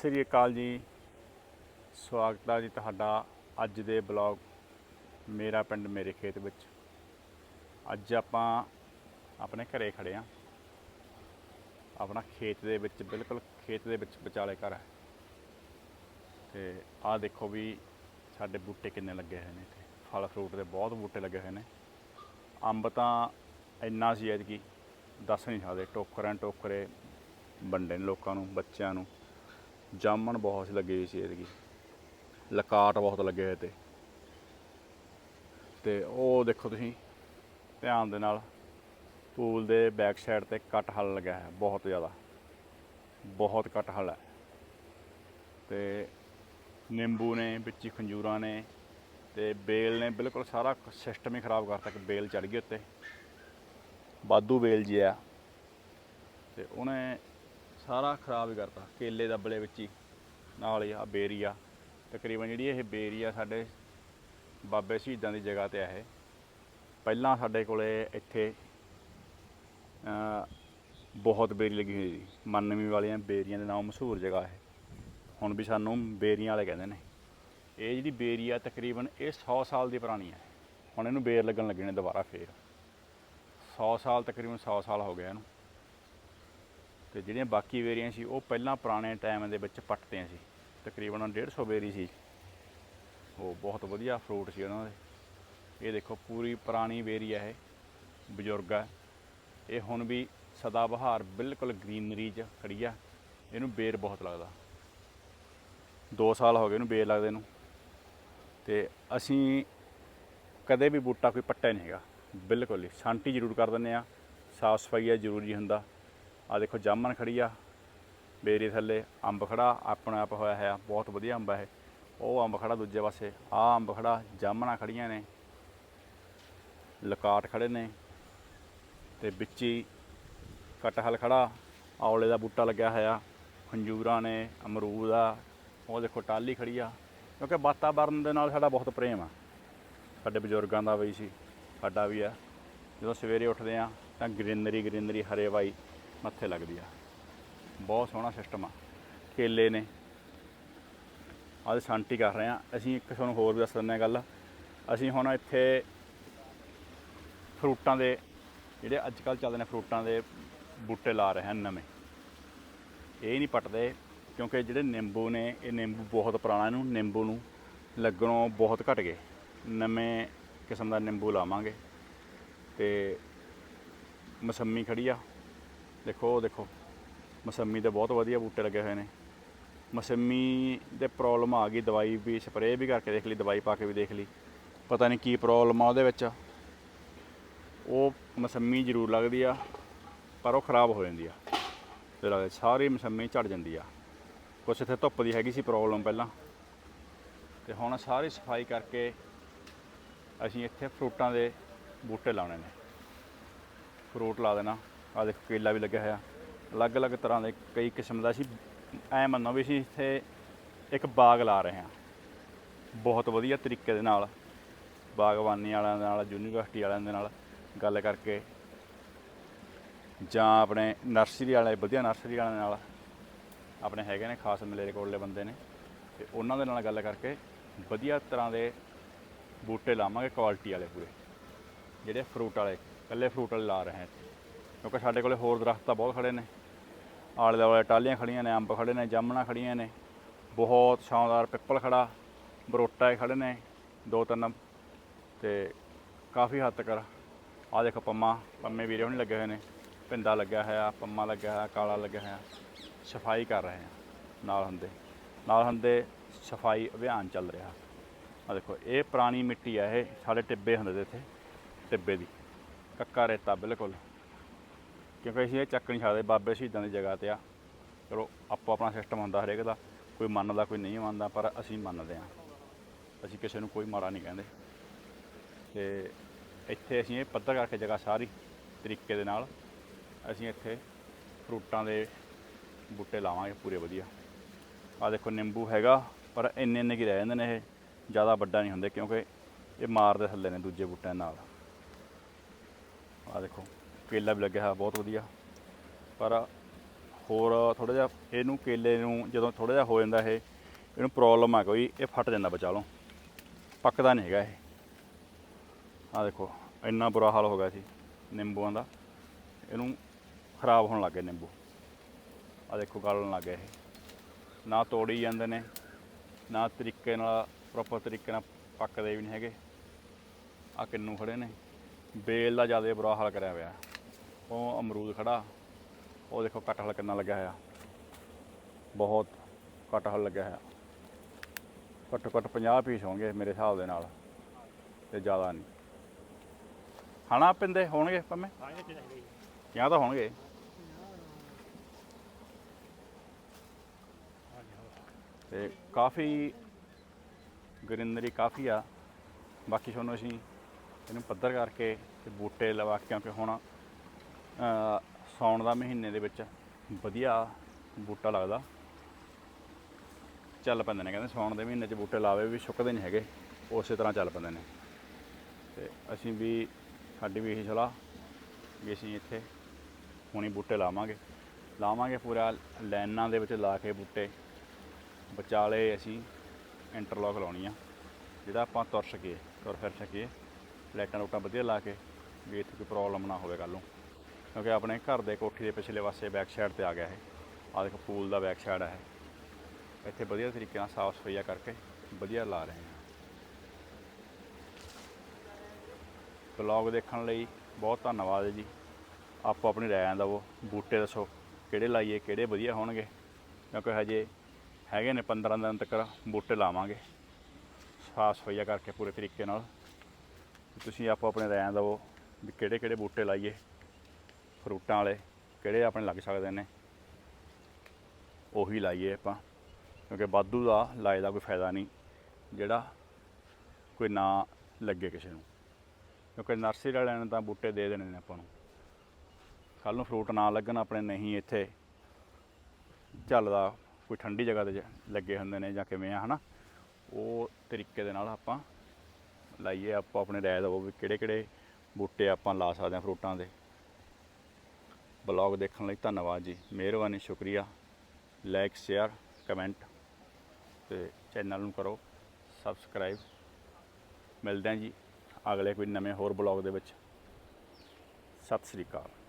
ਸਤਿ ਸ੍ਰੀ ਅਕਾਲ ਜੀ। ਸਵਾਗਤ ਹੈ ਜੀ ਤੁਹਾਡਾ ਅੱਜ ਦੇ ਬਲੌਗ ਮੇਰਾ ਪਿੰਡ ਮੇਰੇ ਖੇਤ ਵਿੱਚ। ਅੱਜ ਆਪਾਂ ਆਪਣੇ ਘਰੇ ਖੜੇ ਆ। ਆਪਣਾ ਖੇਤ ਦੇ ਵਿੱਚ, ਬਿਲਕੁਲ ਖੇਤ ਦੇ ਵਿੱਚ ਵਿਚਾਲੇ ਘਰ ਹੈ। ਤੇ ਆਹ ਦੇਖੋ ਵੀ ਸਾਡੇ ਬੂਟੇ ਕਿੰਨੇ ਲੱਗੇ ਹੋਏ ਨੇ ਇੱਥੇ। ਫਲ ਫਰੂਟ ਦੇ ਬਹੁਤ ਬੂਟੇ ਲੱਗੇ ਹੋਏ ਨੇ। ਅੰਬ ਤਾਂ ਇੰਨਾ ਸੀ ਐਤਕੀ, ਦੱਸ ਨਹੀਂ ਸਕਦੇ। ਟੋਕਰਾਂ ਟੋਕਰੇ, ਵੰਡੇ ਨੇ ਲੋਕਾਂ ਨੂੰ, ਬੱਚਿਆਂ ਨੂੰ। ਜਾਮਣ ਬਹੁਤ ਸੀ, ਲੱਗੇ ਸੀ ਇਹਦੀ। ਲਕਾਟ ਬਹੁਤ ਲੱਗੇ ਹੋਏ ਤੇ। ਤੇ ਉਹ ਦੇਖੋ ਤੁਸੀਂ, ਧਿਆਨ ਦੇ ਨਾਲ, ਪੂਲ ਦੇ ਬੈਕ ਸਾਈਡ ਤੇ ਕਟਹਲ ਲੱਗਾ ਹੈ ਬਹੁਤ ਜ਼ਿਆਦਾ। ਬਹੁਤ ਕੱਟ ਕਟਹਲ ਹੈ। ਤੇ ਨਿੰਬੂ ਨੇ, ਵਿੱਚ ਹੀ ਖੰਜੂਰਾਂ ਨੇ, ਤੇ ਬੇਲ ਨੇ ਬਿਲਕੁਲ ਸਾਰਾ ਸਿਸਟਮ ਹੀ ਖਰਾਬ ਕਰਤਾ ਕਿ ਬੇਲ ਚੜ ਗਈ ਉੱਤੇ। ਬਾਦੂ ਬੇਲ ਜੀ ਆ। ਤੇ ਉਹਨੇ ਸਾਰਾ ਖਰਾਬ ਹੀ ਕਰਤਾ, ਕੇਲੇ ਦੱਬਲੇ ਵਿੱਚ ਹੀ, ਨਾਲ ਹੀ ਆ ਬੇਰੀਆ। ਤਕਰੀਬਨ ਜਿਹੜੀ ਇਹ ਬੇਰੀਆ ਸਾਡੇ ਬਾਬੇ ਸ਼ਹੀਦਾਂ ਦੀ ਜਗ੍ਹਾ ਤੇ ਆ ਇਹ। ਪਹਿਲਾਂ ਸਾਡੇ ਕੋਲੇ ਇੱਥੇ ਬਹੁਤ ਬੇਰੀ ਲੱਗੀ ਹੋਈ ਸੀ। ਮੰਨਵੀ ਵਾਲੀਆਂ ਬੇਰੀਆਂ ਦੇ ਨਾਮ ਮਸ਼ਹੂਰ ਜਗ੍ਹਾ ਹੈ ਹੁਣ ਵੀ ਸਾਨੂੰ ਬੇਰੀਆਂ ਵਾਲੇ ਕਹਿੰਦੇ ਨੇ। ਇਹ ਜਿਹੜੀ ਬੇਰੀ ਆ ਤਕਰੀਬਨ ਇਹ 100 ਸਾਲ ਦੀ ਪੁਰਾਣੀ ਹੈ। ਹੁਣ ਇਹਨੂੰ ਬੇਰ ਲੱਗਣ ਲੱਗੇ ਨੇ ਦੁਬਾਰਾ ਫੇਰ। 100 ਸਾਲ, ਤਕਰੀਬਨ 100 ਸਾਲ ਹੋ ਗਿਆ ਇਹਨੂੰ। ਤੇ ਜਿਹੜੀਆਂ ਬਾਕੀ ਵੇਰੀਆਂ ਸੀ, ਉਹ ਪਹਿਲਾਂ ਪੁਰਾਣੇ ਟਾਈਮ ਦੇ ਵਿੱਚ ਪੱਟਦੇ ਸੀ। ਤਕਰੀਬਨ 150 ਵੇਰੀ ਸੀ। ਉਹ ਬਹੁਤ ਵਧੀਆ ਫਰੂਟ ਸੀ ਉਹਨਾਂ ਦੇ। ਇਹ ਦੇਖੋ, ਪੂਰੀ ਪੁਰਾਣੀ ਵੇਰੀ ਹੈ ਇਹ, ਬਜ਼ੁਰਗ ਹੈ ਇਹ ਹੁਣ ਵੀ ਸਦਾ ਬਹਾਰ ਬਿਲਕੁਲ ਗ੍ਰੀਨਰੀ 'ਚ ਖੜੀ ਆ। ਇਹਨੂੰ ਬੇਰ ਬਹੁਤ ਲੱਗਦਾ। 2 ਸਾਲ ਹੋ ਗਏ ਇਹਨੂੰ ਬੇਰ ਲੱਗਦੇ ਨੂੰ। ਤੇ ਅਸੀਂ ਕਦੇ ਵੀ ਬੂਟਾ ਕੋਈ ਪੱਟਿਆ ਨਹੀਂ ਹੈਗਾ। ਬਿਲਕੁਲ ਹੀ। ਸਾਂਤੀ ਜ਼ਰੂਰ ਕਰ ਦਿੰਦੇ ਆ ਸਾਫ਼ ਸਫ਼ਾਈ ਆ, ਜ਼ਰੂਰੀ ਹੁੰਦਾ। ਆ ਦੇਖੋ ਜਾਮਨ ਖੜੀ ਆ, ਬੇਰੀ ਥੱਲੇ, ਅੰਬ ਖੜਾ, ਆਪਣਾ ਆਪ ਹੋਇਆ ਹੈ, ਬਹੁਤ ਵਧੀਆ ਅੰਬ ਹੈ ਉਹ ਅੰਬ ਖੜਾ ਦੂਜੇ ਪਾਸੇ ਆ ਅੰਬ ਖੜਾ, ਜਾਮਣਾ ਖੜੀਆਂ ਨੇ, ਲਕਾਟ ਖੜੇ ਨੇ, ਤੇ ਵਿੱਚ ਕਟਹਲ ਖੜਾ, ਔਲੇ ਦਾ ਬੂਟਾ ਲੱਗਿਆ ਹੋਇਆ, ਖੰਜੂਰਾਂ ਨੇ, ਅਮਰੂਦ ਆ, ਉਹ ਦੇਖੋ ਟਾਲੀ ਖੜੀ ਆ, ਕਿਉਂਕਿ ਵਾਤਾਵਰਨ ਦੇ ਨਾਲ ਸਾਡਾ ਬਹੁਤ ਪ੍ਰੇਮ ਆ। ਸਾਡੇ ਬਜ਼ੁਰਗਾਂ ਦਾ ਵੀ ਸੀ, ਸਾਡਾ ਵੀ ਆ। ਜਦੋਂ ਸਵੇਰੇ ਉੱਠਦੇ ਆ, ਤਾਂ ਗ੍ਰੀਨਰੀ ਗ੍ਰੀਨਰੀ ਹਰੇ ਵਾਈ ਮੱਥੇ ਲੱਗਦੀ ਆ। ਬਹੁਤ ਸੋਹਣਾ ਸਿਸਟਮ ਆ। ਕੇਲੇ ਨੇ। ਅੱਜ ਸ਼ਾਂਤੀ ਕਰ ਰਹੇ ਆ। ਅਸੀਂ ਇੱਕ ਤੁਹਾਨੂੰ ਹੋਰ ਵੀ ਦੱਸ ਦਿੰਦੇ ਹਾਂ ਗੱਲ। ਅਸੀਂ ਹੁਣ ਇੱਥੇ ਫਰੂਟਾਂ ਦੇ ਜਿਹੜੇ ਅੱਜ ਕੱਲ੍ਹ ਚੱਲਦੇ ਨੇ ਫਰੂਟਾਂ ਦੇ ਬੂਟੇ ਲਾ ਰਹੇ ਹਨ ਨਵੇਂ। ਇਹ ਨਹੀਂ ਪੱਟਦੇ ਕਿਉਂਕਿ ਜਿਹੜੇ ਨਿੰਬੂ ਨੇ, ਇਹ ਨਿੰਬੂ ਬਹੁਤ ਪੁਰਾਣਾ ਇਹਨੂੰ, ਨਿੰਬੂ ਨੂੰ ਲੱਗਣੋਂ ਬਹੁਤ ਘਟ ਗਏ। ਨਵੇਂ ਕਿਸਮ ਦਾ ਨਿੰਬੂ ਲਾਵਾਂਗੇ। ਤੇ ਮਸੰਮੀ ਖੜੀ ਆ। ਦੇਖੋ ਉਹ ਦੇਖੋ। ਮਸੰਮੀ ਦੇ ਬਹੁਤ ਵਧੀਆ ਬੂਟੇ ਲੱਗੇ ਹੋਏ ਨੇ। ਮਸੰਮੀ ਦੇ ਪ੍ਰੋਬਲਮ ਆ ਗਈ ਦਵਾਈ ਵੀ ਸਪਰੇਅ ਵੀ ਕਰਕੇ ਦੇਖ ਲਈ, ਦਵਾਈ ਪਾ ਕੇ ਵੀ ਦੇਖ ਲਈ। ਪਤਾ ਨਹੀਂ ਕੀ ਪ੍ਰੋਬਲਮ ਆ ਉਹਦੇ ਵਿੱਚ। ਉਹ ਮਸੰਮੀ ਜ਼ਰੂਰ ਲੱਗਦੀ ਆ, ਪਰ ਉਹ ਖਰਾਬ ਹੋ ਜਾਂਦੀ ਆ। ਤੇ ਲੱਗਦਾ ਸਾਰੀ ਮਸੰਮੀ ਝੜ ਜਾਂਦੀ ਆ। ਕੁਛ ਇੱਥੇ ਧੁੱਪ ਦੀ ਹੈਗੀ ਸੀ ਪ੍ਰੋਬਲਮ ਪਹਿਲਾਂ। ਤੇ ਹੁਣ ਸਾਰੀ ਸਫ਼ਾਈ ਕਰਕੇ ਅਸੀਂ ਇੱਥੇ ਫਰੂਟਾਂ ਦੇ ਬੂਟੇ ਲਾਉਣੇ ਨੇ। ਫਰੂਟ ਲਾ ਦੇਣਾ। ਆ ਦੇਖੋ ਕੇਲਾ ਵੀ ਲੱਗਿਆ ਹੋਇਆ। ਅਲੱਗ-ਅਲੱਗ ਤਰ੍ਹਾਂ ਦੇ ਕਈ ਕਿਸਮ ਦਾ ਸੀ। ਐ ਮੰਨੋ ਵੀ ਅਸੀਂ ਇੱਥੇ ਇੱਕ ਬਾਗ ਲਾ ਰਹੇ ਹਾਂ। ਬਹੁਤ ਵਧੀਆ ਤਰੀਕੇ ਦੇ ਨਾਲ, ਬਾਗਬਾਨੀ ਵਾਲਿਆਂ ਦੇ ਨਾਲ, ਯੂਨੀਵਰਸਿਟੀ ਵਾਲਿਆਂ ਦੇ ਨਾਲ ਗੱਲ ਕਰਕੇ ਜਾਂ ਆਪਣੇ ਨਰਸਰੀ ਵਾਲੇ, ਵਧੀਆ ਨਰਸਰੀ ਵਾਲਿਆਂ ਨਾਲ ਆਪਣੇ ਹੈਗੇ ਨੇ ਖਾਸ ਮਲੇਰੇ ਕੋਲੇ ਬੰਦੇ ਨੇ। ਤੇ ਉਹਨਾਂ ਦੇ ਨਾਲ ਗੱਲ ਕਰਕੇ ਵਧੀਆ ਤਰ੍ਹਾਂ ਦੇ ਬੂਟੇ ਲਾਵਾਂਗੇ ਕੁਆਲਿਟੀ ਵਾਲੇ ਪੂਰੇ। ਜਿਹੜੇ ਫਰੂਟ ਵਾਲੇ, ਇਕੱਲੇ ਫਰੂਟ ਵਾਲੇ ਲਾ ਰਹੇ ਹਾਂ ਇੱਥੇ। ਕਿਉਂਕਿ ਸਾਡੇ ਕੋਲੇ ਹੋਰ ਦਰਖਤ ਤਾਂ ਬਹੁਤ ਖੜੇ ਨੇ। ਆਲੇ ਦੁਆਲੇ ਟਾਲੀਆਂ ਖੜੀਆਂ ਨੇ, ਅੰਬ ਖੜੇ ਨੇ, ਜਾਮਣਾ ਖੜੀਆਂ ਨੇ। ਬਹੁਤ ਸ਼ਾਨਦਾਰ ਪਿੱਪਲ ਖੜਾ, ਬਰੋਟਾ ਖੜੇ ਨੇ ਦੋ ਤਿੰਨ। ਤੇ ਕਾਫੀ ਹੱਦ ਤੱਕ ਆ ਦੇਖੋ ਪੰਮਾ, ਪੰਮੇ ਵੀਰੇ ਹੁਣ ਲੱਗੇ ਹੋਏ ਨੇ। ਪਿੰਡਾ ਲੱਗਿਆ ਹੋਇਆ, ਪੰਮਾ ਲੱਗਿਆ ਹੋਇਆ, ਕਾਲਾ ਲੱਗਿਆ ਹੋਇਆ। ਸਫ਼ਾਈ ਕਰ ਰਹੇ ਆ ਨਾਲ ਹੁੰਦੇ। ਨਾਲ ਹੁੰਦੇ ਸਫ਼ਾਈ ਅਭਿਆਨ ਚੱਲ ਰਿਹਾ। ਆ ਦੇਖੋ, ਇਹ ਪੁਰਾਣੀ ਮਿੱਟੀ ਆ ਇਹ, ਸਾਡੇ ਟਿੱਬੇ ਹੁੰਦੇ ਤੇ ਇੱਥੇ, ਟਿੱਬੇ ਦੀ। ਕੱਕਾ ਰੇਤਾ ਬਿਲਕੁਲ। ਕਿਉਂਕਿ ਅਸੀਂ ਇਹ ਚੱਕ ਨਹੀਂ ਸਕਦੇ, ਬਾਬੇ ਸ਼ਹੀਦਾਂ ਦੀ ਜਗ੍ਹਾ ਤੇ ਆ। ਚਲੋ, ਆਪੋ ਆਪਣਾ ਸਿਸਟਮ ਹੁੰਦਾ ਹਰੇਕ ਦਾ, ਕੋਈ ਮੰਨਦਾ, ਕੋਈ ਨਹੀਂ ਮੰਨਦਾ, ਪਰ ਅਸੀਂ ਮੰਨਦੇ ਆ ਅਸੀਂ ਕਿਸੇ ਨੂੰ ਕੋਈ ਮਾੜਾ ਨਹੀਂ ਕਹਿੰਦੇ। ਤੇ ਇੱਥੇ ਅਸੀਂ ਇਹ ਪੱਧਰ ਕਰਕੇ ਜਗ੍ਹਾ ਸਾਰੀ ਤਰੀਕੇ ਦੇ ਨਾਲ ਅਸੀਂ ਇੱਥੇ ਫਰੂਟਾਂ ਦੇ ਬੂਟੇ ਲਾਵਾਂਗੇ, ਪੂਰੇ ਵਧੀਆ। ਆ ਦੇਖੋ, ਨਿੰਬੂ ਹੈਗਾ, ਪਰ ਇੰਨੇ ਇੰਨੇ ਕੀ ਰਹਿ ਜਾਂਦੇ ਨੇ ਇਹ, ਜ਼ਿਆਦਾ ਵੱਡਾ ਨਹੀਂ ਹੁੰਦੇ, ਕਿਉਂਕਿ ਇਹ ਮਾਰਦੇ ਥੱਲੇ ਨੇ ਦੂਜੇ ਬੂਟਿਆਂ ਨਾਲ। ਆ ਦੇਖੋ। ਕੇਲਾ ਵੀ ਲੱਗਿਆ ਹੋਇਆ, ਬਹੁਤ ਵਧੀਆ। ਪਰ ਹੋਰ ਥੋੜਾ ਜਿਹਾ ਇਹਨੂੰ ਕੇਲੇ ਨੂੰ ਜਦੋਂ ਥੋੜਾ ਜਿਹਾ ਹੋ ਜਾਂਦਾ ਇਹ, ਇਹਨੂੰ ਪ੍ਰੋਬਲਮ ਆ ਕੋਈ, ਇਹ ਫਟ ਜਾਂਦਾ ਬਚਾ ਲਓ ਪੱਕਦਾ ਨਹੀਂ ਹੈਗਾ ਇਹ। ਆ ਦੇਖੋ, ਇੰਨਾ ਬੁਰਾ ਹਾਲ ਹੋ ਗਿਆ ਸੀ ਨਿੰਬੂਆਂ ਦਾ। ਇਹਨੂੰ ਖਰਾਬ ਹੋਣ ਲੱਗੇ ਨਿੰਬੂ। ਆ ਦੇਖੋ, ਗਲਣ ਲੱਗ ਗਏ ਇਹ। ਨਾ ਤੋੜੀ ਜਾਂਦੇ ਨੇ, ਨਾ ਤਰੀਕੇ ਨਾਲ ਪ੍ਰੋਪਰ ਤਰੀਕੇ ਨਾਲ ਪੱਕਦੇ ਵੀ ਨਹੀਂ ਹੈਗੇ। ਆ ਕਿੰਨੂ ਖੜੇ ਨੇ। ਬੇਲ ਦਾ ਜ਼ਿਆਦਾ ਬੁਰਾ ਹਾਲ ਕਰਿਆ ਹੋਇਆ। ਉਹ ਅਮਰੂਦ ਖੜਾ। ਉਹ ਦੇਖੋ ਕਟਹਲ ਕਿੰਨਾ ਲੱਗਿਆ ਹੋਇਆ। ਬਹੁਤ ਕਟਹਲ ਲੱਗਿਆ ਹੋਇਆ। ਘੱਟੋ ਘੱਟ 50 ਪੀਸ ਹੋਣਗੇ ਮੇਰੇ ਹਿਸਾਬ ਦੇ ਨਾਲ ਤੇ ਜ਼ਿਆਦਾ ਨਹੀਂ। ਖਾਣਾ ਪਿੰਦੇ ਹੋਣਗੇ ਪੰਮੇ? ਜਾਂ। ਤਾਂ ਹੋਣਗੇ? ਤੇ ਕਾਫੀ ਗ੍ਰੀਨਰੀ ਕਾਫੀ ਆ। ਬਾਕੀ ਤੁਹਾਨੂੰ ਅਸੀਂ ਇਹਨੂੰ ਪੱਧਰ ਕਰਕੇ ਤੇ ਬੂਟੇ ਲਵਾ ਕੇ ਕਿਉਂਕਿ ਹੁਣ ਅ, ਸਾਉਣ ਦਾ ਮਹੀਨੇ ਦੇ ਵਿੱਚ ਵਧੀਆ ਬੂਟਾ ਲੱਗਦਾ। ਚੱਲ ਪੈਂਦੇ ਨੇ ਕਹਿੰਦੇ ਸਾਉਣ ਦੇ ਮਹੀਨੇ 'ਚ ਬੂਟੇ ਲਾਵੇ ਵੀ ਸੁੱਕਦੇ ਨਹੀਂ ਹੈਗੇ ਉਸੇ ਤਰ੍ਹਾਂ ਚੱਲ ਪੈਂਦੇ ਨੇ। ਤੇ ਅਸੀਂ ਵੀ ਸਾਡੀ ਵੀ ਇਹੀ ਸਲਾਹ ਵੀ ਅਸੀਂ ਇੱਥੇ ਹੁਣੀ ਬੂਟੇ ਲਾਵਾਂਗੇ। ਲਾਵਾਂਗੇ ਪੂਰਾ ਲਾਈਨਾਂ ਦੇ ਵਿੱਚ ਲਾ ਕੇ ਬੂਟੇ। ਵਿਚਾਲੇ ਅਸੀਂ ਇੰਟਰਲੌਕ ਲਾਉਣੀ ਆ ਜਿਹੜਾ ਆਪਾਂ ਤੁਰ ਸਕੀਏ ਤੁਰ ਫਿਰ ਸਕੀਏ। ਲਾਈਟਾਂ ਲੂਟਾਂ ਵਧੀਆ ਲਾ ਕੇ ਵੀ ਇੱਥੇ ਕੋਈ ਪ੍ਰੋਬਲਮ ਨਾ ਹੋਵੇ ਕੱਲ੍ਹ ਨੂੰ। ਕਿਉਂਕਿ ਆਪਣੇ ਘਰ ਦੇ ਕੋਠੀ ਦੇ ਪਿਛਲੇ ਪਾਸੇ ਬੈਕ ਸਾਈਡ ਤੇ ਆ ਗਿਆ ਇਹ। ਆ ਦੇਖੋ, ਪੂਲ ਦਾ ਬੈਕ ਸਾਈਡ ਹੈ ਇੱਥੇ ਵਧੀਆ ਤਰੀਕੇ ਨਾਲ ਸਾਫ਼ ਸਫਾਈਆ ਕਰਕੇ ਵਧੀਆ ਲਾ ਰਹੇ ਹਾਂ। ਬਲੌਗ ਦੇਖਣ ਲਈ ਬਹੁਤ ਧੰਨਵਾਦ ਜੀ। ਆਪੋ ਆਪਣੀ ਰਾਇ ਦਿਓ ਬੂਟੇ ਦੱਸੋ, ਕਿਹੜੇ ਲਾਈਏ, ਕਿਹੜੇ ਵਧੀਆ ਹੋਣਗੇ। ਕਿਉਂਕਿ ਹਜੇ ਹੈਗੇ ਨੇ 15 ਦਿਨ ਤੱਕ ਬੂਟੇ ਲਾਵਾਂਗੇ। ਸਾਫ਼ ਸਫਾਈਆ ਕਰਕੇ ਪੂਰੇ ਤਰੀਕੇ ਨਾਲ। ਤੁਸੀਂ ਆਪੋ ਆਪਣੇ ਰਾਇ ਦਿਓ ਵੀ ਕਿਹੜੇ ਕਿਹੜੇ ਬੂਟੇ ਲਾਈਏ। ਫਰੂਟਾਂ ਵਾਲੇ, ਕਿਹੜੇ ਆਪਣੇ ਲੱਗ ਸਕਦੇ ਨੇ? ਉਹੀ ਲਾਈਏ ਆਪਾਂ, ਕਿਉਂਕਿ ਵਾਧੂ ਦਾ ਲਾਏ ਦਾ ਕੋਈ ਫਾਇਦਾ ਨਹੀਂ, ਜਿਹੜਾ ਕੋਈ ਨਾ ਲੱਗੇ ਕਿਸੇ ਨੂੰ। ਕਿਉਂਕਿ ਨਰਸਰੀ ਵਾਲਿਆਂ ਨੇ ਤਾਂ ਬੂਟੇ ਦੇ ਦੇਣੇ ਨੇ ਆਪਾਂ ਨੂੰ। ਕੱਲ੍ਹ ਨੂੰ ਫਰੂਟ ਨਾ ਲੱਗਣ, ਆਪਣੇ ਨਹੀਂ ਇੱਥੇ ਚੱਲਦਾ, ਕੋਈ ਠੰਡੀ ਜਗ੍ਹਾ ਤੇ ਜ- ਲੱਗੇ ਹੁੰਦੇ ਨੇ ਜਾਂ ਕਿਵੇਂ ਆ, ਹਨਾ? ਉਹ ਤਰੀਕੇ ਦੇ ਨਾਲ ਆਪਾਂ ਲਾਈਏ, ਆਪਾਂ ਆਪਣੇ ਰਾਇ ਦਵੋ ਵੀ ਕਿਹੜੇ ਕਿਹੜੇ ਬੂਟੇ ਆਪਾਂ ਲਾ ਸਕਦੇ ਹਾਂ ਫਰੂਟਾਂ ਦੇ। ਬਲੌਗ ਦੇਖਣ ਲਈ ਧੰਨਵਾਦ ਜੀ। ਮਿਹਰਬਾਨੀ, ਸ਼ੁਕਰੀਆ। ਲਾਈਕ ਸ਼ੇਅਰ ਕਮੈਂਟ ਤੇ ਚੈਨਲ ਨੂੰ ਕਰੋ। ਸਬਸਕ੍ਰਾਈਬ ਮਿਲਦੇ ਹਾਂ ਜੀ ਅਗਲੇ ਕੋਈ ਨਵੇਂ ਹੋਰ ਬਲੌਗ ਦੇ ਵਿੱਚ। ਸਤਿ ਸ੍ਰੀ ਅਕਾਲ।